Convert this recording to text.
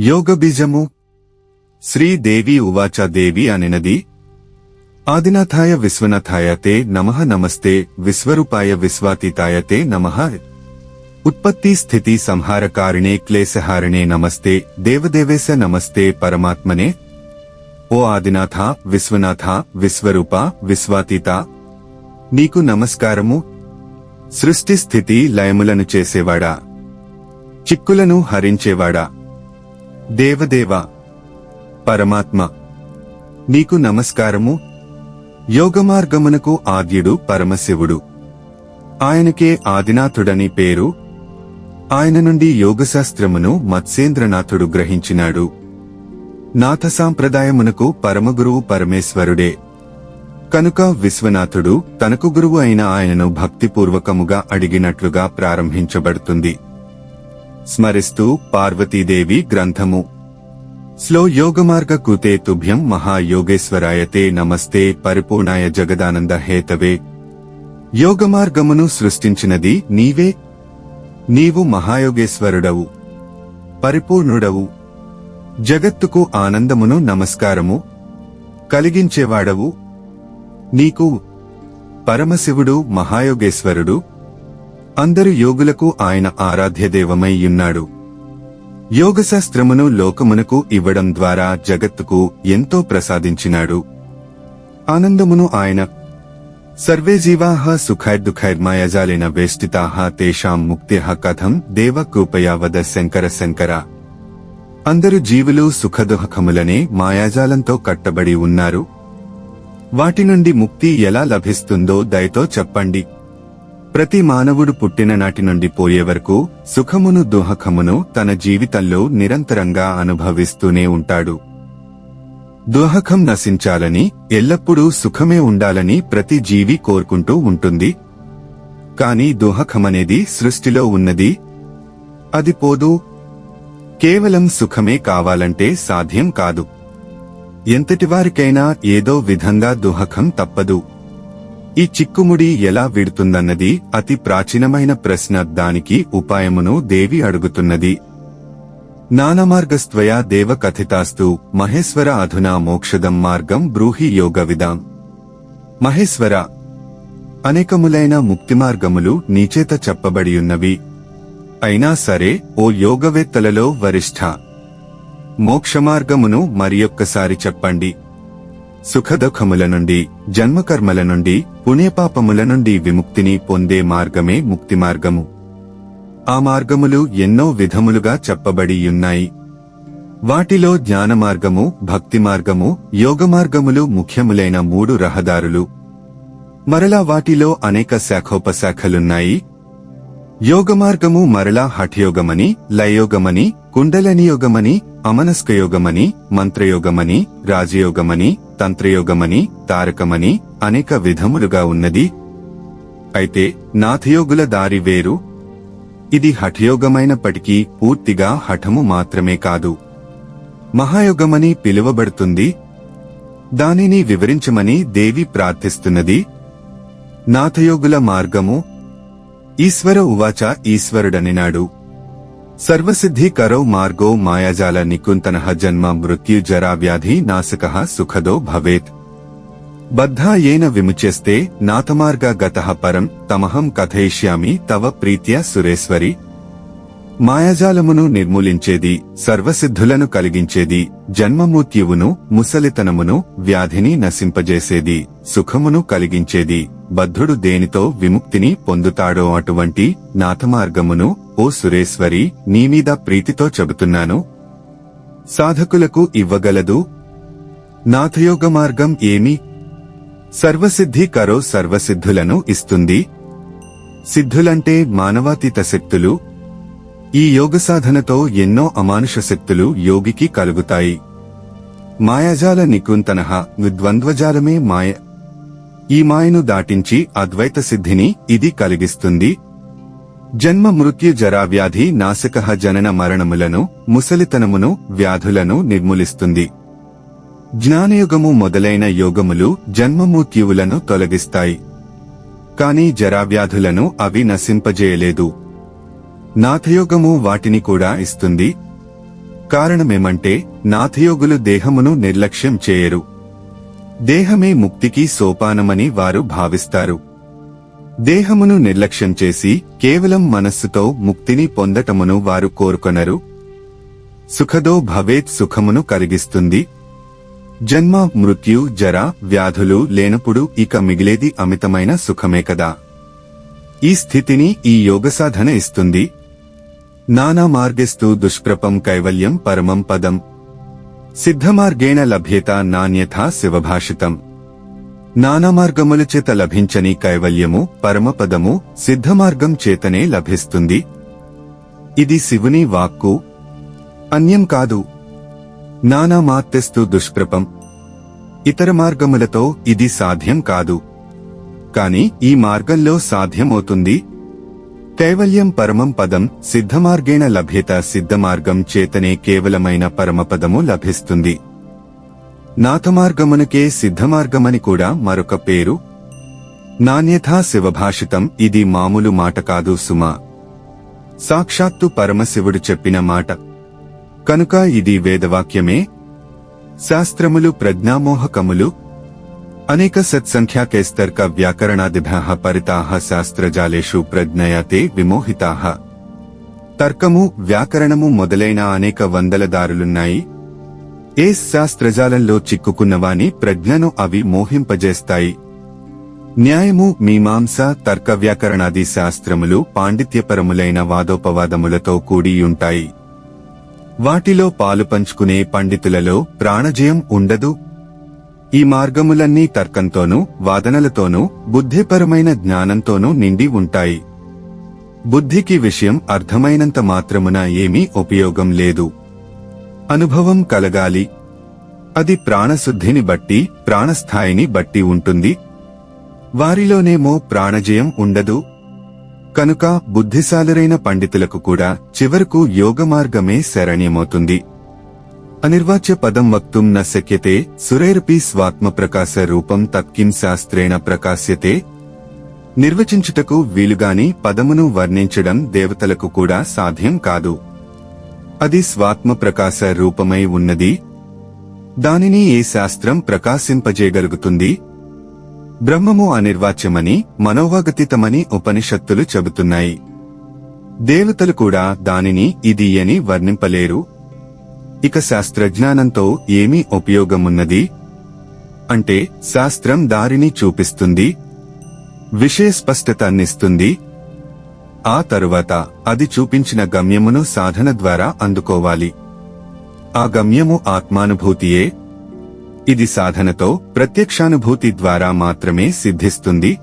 యోగబీజము. శ్రీదేవి ఉవాచ దేవి అనినది. ఆదినాథాయ విశ్వనాథాయ తే నమః నమస్తే విశ్వరూపాయ విశ్వాతీతాయ తే నమః. ఉత్పత్తి స్థితి సంహారకారిణే క్లేశహారిణే నమస్తే దేవదేవేశ నమస్తే పరమాత్మనే. ఓ ఆదినాథ విశ్వనాథ విశ్వరూప విశ్వాతీత. నీకు నమస్కారము. సృష్టి స్థితి లయములను చేసేవాడా. చిక్కులను హరించేవాడా. దేవదేవ పరమాత్మ నీకు నమస్కారము. యోగమార్గమునకు ఆద్యుడు పరమశివుడు. ఆయనకే ఆదినాథుడని పేరు. ఆయన నుండి యోగశాస్త్రమును మత్స్యేంద్రనాథుడు గ్రహించినాడు. నాథ సాంప్రదాయమునకు పరమగురువు పరమేశ్వరుడే. కనుక విశ్వనాథుడు తనకు గురువు అయిన ఆయనను భక్తిపూర్వకముగా అడిగినట్లుగా ప్రారంభించబడుతుంది. స్మరిస్తూ పార్వతీదేవి గ్రంథము. స్లో యోగమార్గ కృతే తుభ్యం మహాయోగేశ్వరాయతే నమస్తే పరిపూర్ణాయ జగదానంద హేతవే. యోగమార్గమును సృష్టించినది నీవే. నీవు మహాయోగేశ్వరుడవు. పరిపూర్ణుడవు. జగత్తుకు ఆనందమును నమస్కారము. కలిగించేవాడవు. నీకు పరమశివుడు మహాయోగేశ్వరుడు. అందరు యోగులకు ఆయన ఆరాధ్యదేవమై ఉన్నాడు. యోగశాస్త్రమును లోకమునకు ఇవ్వడం ద్వారా జగత్తుకు ఎంతో ప్రసాదించినాడు. ఆనందమును ఆయన సర్వే జీవాహ సుఖైర్దుఖైర్మాయజాలిన వేష్టితాహ తేషాం ముక్తి కథం దేవ కృపయా వద శంకర శంకర. అందరు జీవులు సుఖదుఃఖములనే మాయాజాలంతో కట్టబడి ఉన్నారు. వాటి నుండి ముక్తి ఎలా లభిస్తుందో దయతో చెప్పండి. ప్రతి మానవుడు పుట్టిన నాటి నుండి పోయే వరకు సుఖమును దుహకమును తన జీవితంలో నిరంతరంగా అనుభవిస్తూనే ఉంటాడు. దుహకం నశించాలని ఎల్లప్పుడూ సుఖమే ఉండాలని ప్రతి జీవి కోరుకుంటూ ఉంటుంది. కాని దుహకమనేది సృష్టిలో ఉన్నది. అది పోదు. కేవలం సుఖమే కావాలంటే సాధ్యం కాదు. ఎంతటివారికైనా ఏదో విధంగా దుహకం తప్పదు. ఈ చిక్కుముడి ఎలా విడుతుందన్నది అతి ప్రాచీనమైన ప్రశ్న. దానికి ఉపాయమును దేవి అడుగుతున్నది. నానమార్గస్త్వయా దేవ కథితాస్తు మహేశ్వర అధునా మోక్షదం మార్గం బ్రూహి యోగ విదాం మహేశ్వర అనేకములైన ముక్తి మార్గములు నీచేత చెప్పబడియున్నవి. అయినా సరే ఓ యోగవేత్తలలో వరిష్ఠ. మోక్షమార్గమును మరియొక్కసారి చెప్పండి. సుఖదుఖముల నుండి జన్మకర్మల నుండి పుణ్యపాపముల నుండి విముక్తిని పొందే మార్గమే ముక్తి మార్గము. ఆ మార్గములు ఎన్నో విధములుగా చెప్పబడియున్నాయి వాటిలో జ్ఞాన మార్గము భక్తి మార్గము యోగ మార్గములు ముఖ్యములైన మూడు రహదారులు. మరలా వాటిలో అనేక శాఖోపశాఖలున్నాయి. యోగమార్గము మరలా హఠయోగమని లయయోగమని కుండలనియోగమని అమనస్కయోగమని మంత్రయోగమని రాజయోగమని తంత్రయోగమని తారకమని అనేక విధములుగా ఉన్నది. అయితే నాథయోగుల దారి వేరు. ఇది హఠయోగమైనప్పటికీ పూర్తిగా హఠము మాత్రమే కాదు. మహాయోగమని పిలువబడుతుంది. దానిని వివరించమని దేవి ప్రార్థిస్తున్నది. నాథయోగుల మార్గము ఈశ్వర ఉవాచ ఈశ్వరుడనినాడు సర్వసిద్ధి కరౌ మార్గో మాయాజాల నికుంతన జన్మ మృత్యు జరా వ్యాధి నాశక సుఖదో భవేత్. బద్ధా ఏన విముచ్యస్తే నాథమార్గ గత పరం తమహం కథయిష్యామి తవ ప్రీత్యా సురేశ్వరి మాయాజాలమును నిర్మూలించేది సర్వసిద్ధులను కలిగించేది జన్మమృత్యువును ముసలితనమును వ్యాధిని నశింపజేసేది సుఖమును కలిగించేది బద్ధుడు దేనితో విముక్తిని పొందుతాడో అటువంటి నాథమార్గమును ఓ సురేశ్వరి నీమీద ప్రీతితో చెబుతున్నాను. సాధకులకు ఇవ్వగలదు. నాథయోగ మార్గం ఏమి? సర్వసిద్ధి కరో సర్వసిద్ధులను ఇస్తుంది. సిద్ధులంటే మానవాతీత శక్తులు ఈ యోగ సాధనతో ఎన్నో అమానుష శక్తులు యోగికి కలుగుతాయి. మాయాజాల నికుంతనహ ద్వంద్వజాలమే మాయ. ఈ మాయను దాటించి అద్వైత సిద్ధిని ఇది కలిగిస్తుంది. జన్మ మృత్యు జరావ్యాధి నాశక జనన మరణములను ముసలితనమును వ్యాధులను నిర్మూలిస్తుంది. జ్ఞానయుగము మొదలైన యోగములు జన్మమృత్యువులను తొలగిస్తాయి. కాని జరావ్యాధులను అవి నశింపజేయలేదు. నాథయోగము వాటిని కూడా ఇస్తుంది. కారణమేమంటే నాథయోగులు దేహమును నిర్లక్ష్యం చేయరు. దేహమే ముక్తికి సోపానమని వారు భావిస్తారు. దేహమును నిర్లక్ష్యం చేసి కేవలం మనస్సుతో ముక్తిని పొందటమును వారు కోరుకొనరు. సుఖదో భవేత్ సుఖమును కలిగిస్తుంది. జన్మ మృత్యు జర వ్యాధులు లేనప్పుడు ఇక మిగిలేది అమితమైన సుఖమే కదా. ఈ స్థితిని ఈ యోగ సాధన ఇస్తుంది. నానా మార్గస్తు దుష్ప్రపం కైవల్యం పరమం పదం. సిద్ధమార్గేణ లభ్యత నాణ్యథా శివభాషితం. నానామార్గముల చేత లభించని కైవల్యము పరమపదము సిద్ధమార్గం చేతనే లభిస్తుంది. ఇది శివుని వాక్కు. అన్యం కాదు. నానా మాత్తెస్తు దుష్ప్రపం. ఇతర మార్గములతో ఇది సాధ్యం కాదు. కాని ఈ మార్గంలో సాధ్యమవుతుంది. కైవల్యం పరమం పదం సిద్ధమార్గేణ లభ్యత సిద్ధమార్గం చేతనే కేవలమైన పరమపదము లభిస్తుంది. నాథమార్గమునకే సిద్ధమార్గమని కూడా మరొక పేరు. నాణ్యథా శివభాషితం ఇది మామూలు మాట కాదు సుమా. సాక్షాత్తు పరమశివుడు చెప్పిన మాట. కనుక ఇది వేదవాక్యమే. శాస్త్రములు ప్రజ్ఞామోహకములు అనేక సత్సంఖ్యాకైస్తర్క వ్యాకరణాదిభ్య పరితాహ శాస్త్రజాలేషు ప్రజ్ఞయతే విమోహితా విమోహితాః తర్కము వ్యాకరణము మొదలైన అనేక వందల దారులున్నాయి ఏ శాస్త్రజాలంలో చిక్కుకున్నవాని ప్రజ్ఞను అవి మోహింపజేస్తాయి న్యాయము మీమాంస తర్క వ్యాకరణాది శాస్త్రములు పాండిత్యపరములైన వాదోపవాదములతో కూడియుంటాయి వాటిలో పాలు పంచుకునే పండితులలో ప్రాణజయం ఉండదు ఈ మార్గములన్నీ తర్కంతోనూ వాదనలతోనూ బుద్ధిపరమైన జ్ఞానంతోనూ నిండి ఉంటాయి. బుద్ధికి విషయం అర్థమైనంత మాత్రమున ఏమీ ఉపయోగం లేదు. అనుభవం కలగాలి. అది ప్రాణశుద్ధిని బట్టి ప్రాణస్థాయిని బట్టి ఉంటుంది. వారిలోనేమో ప్రాణజయం ఉండదు. కనుక బుద్ధిశాలురైన పండితులకు కూడా చివరకు యోగ మార్గమే శరణ్యమవుతుంది. అనిర్వాచ్య పదం వక్తుం న శక్యతే సురైరపి స్వాత్మ ప్రకాశ రూపం తత్కిం శాస్త్రేణ ప్రకాశ్యతే నిర్వచించుటకు వీలుగాని పదమును వర్ణించడం దేవతలకు కూడా సాధ్యం కాదు అది స్వాత్మ ప్రకాశ రూపమై ఉన్నది దానిని ఏ శాస్త్రం ప్రకాశింపజేయగలుగుతుంది బ్రహ్మము అనిర్వాచ్యమని మనోవగతితమని ఉపనిషత్తులు చెబుతున్నాయి దేవతలు కూడా దానిని ఇది అని వర్ణింపలేరు ఇక శాస్త్రజ్ఞానంతో ఏమి ఉపయోగమున్నది? అంటే శాస్త్రం దారిని చూపిస్తుంది విషయ స్పష్టత అందిస్తుంది ఆ తరువాత అది చూపించిన గమ్యమును సాధన ద్వారా అందుకోవాలి. ఆ గమ్యము ఆత్మానుభూతియే. ఇది సాధనతో ప్రత్యక్షానుభూతి ద్వారా మాత్రమే సిద్ధిస్తుంది.